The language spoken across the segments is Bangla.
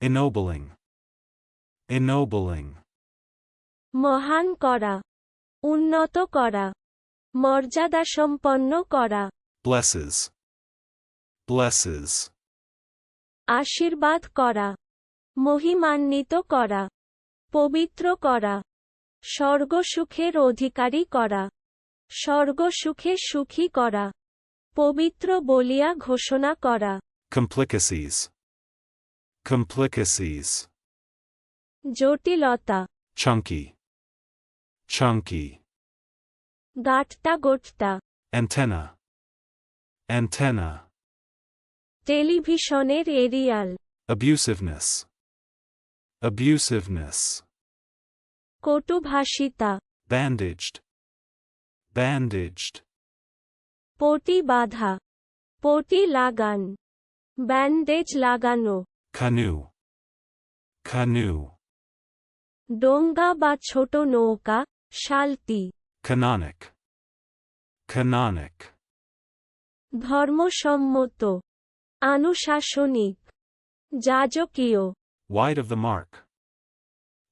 ennobling, ennobling, মহান করা উন্নত করা মর্যাদাসম্পন্ন করা। Blesses, blesses, আশীর্বাদ করা মহিমান্বিত করা পবিত্র করা। স্বর্গসুখের অধিকারী করা স্বর্গসুখে সুখী করা পবিত্র বলিয়া ঘোষণা করা। Complicacies, complicacies, জটিলতা chunky, chunky, গাট্টা গোট্টা antenna, antenna, টেলিভিশনের এরিয়াল abusiveness, abusiveness, কটুভাষিতা bandaged, bandaged, পটি বাঁধা পটি লাগান ব্যান্ডেজ লাগানো canoe, canoe, ডোঙ্গা বা ছোট নৌকা শালতি canonic, canonic, ধর্মসম্মত আনুশাসনিক যাজকীয় wide of the mark,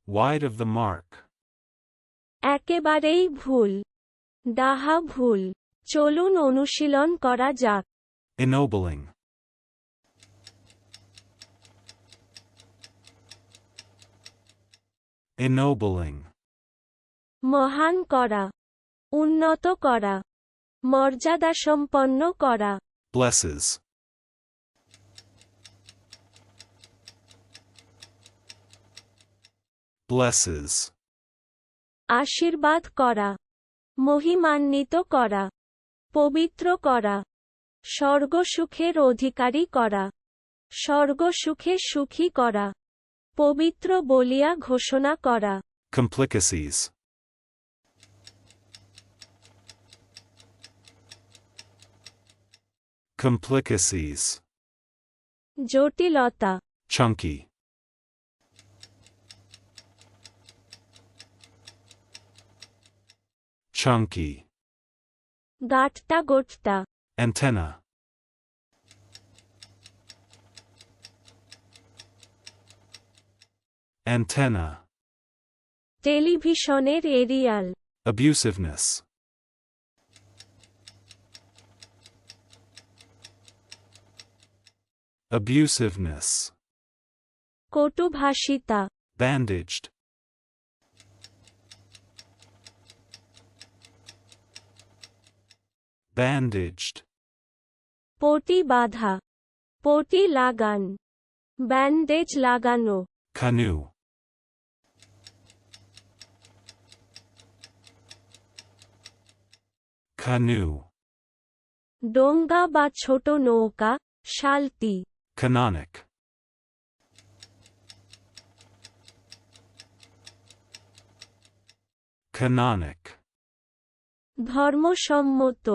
wide of the mark, একেবারেই ভুল ডাহা ভুল চলুন অনুশীলন করা যাক ennobling, ennobling, মহান করা উন্নত করা মর্যাদাসম্পন্ন করা। blesses, blesses, আশীর্বাদ করা মহিমান্বিত করা পবিত্র করা স্বর্গসুখের অধিকারী করা স্বর্গসুখে সুখী করা। পবিত্র বলিয়া ঘোষণা করা complicacies, complicacies, জটিলতা chunky, chunky, গাট্টা গোট্টা antenna, antenna, টেলিভিশনের এরিয়াল abusiveness, abusiveness, কটুভাষিতা bandaged, bandaged, পটি বাঁধা পটি লাগান ব্যান্ডেজ লাগানো canoe, Canoe, ডোঙ্গা বা ছোট নৌকা শালতি canonic, canonic, ধর্মসম্মত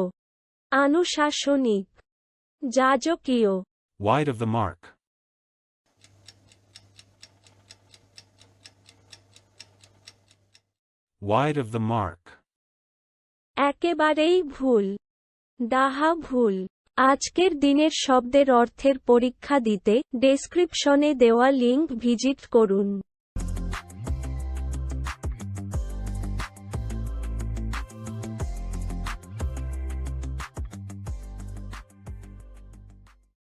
আনুশাসনিক যাজকীয় wide of the mark, wide of the mark, একেবারেই ভুল। দাহা ভুল। আজকের দিনের শব্দের অর্থের পরীক্ষা দিতে ডেসক্রিপশনে দেওয়া লিঙ্ক ভিজিট করুন।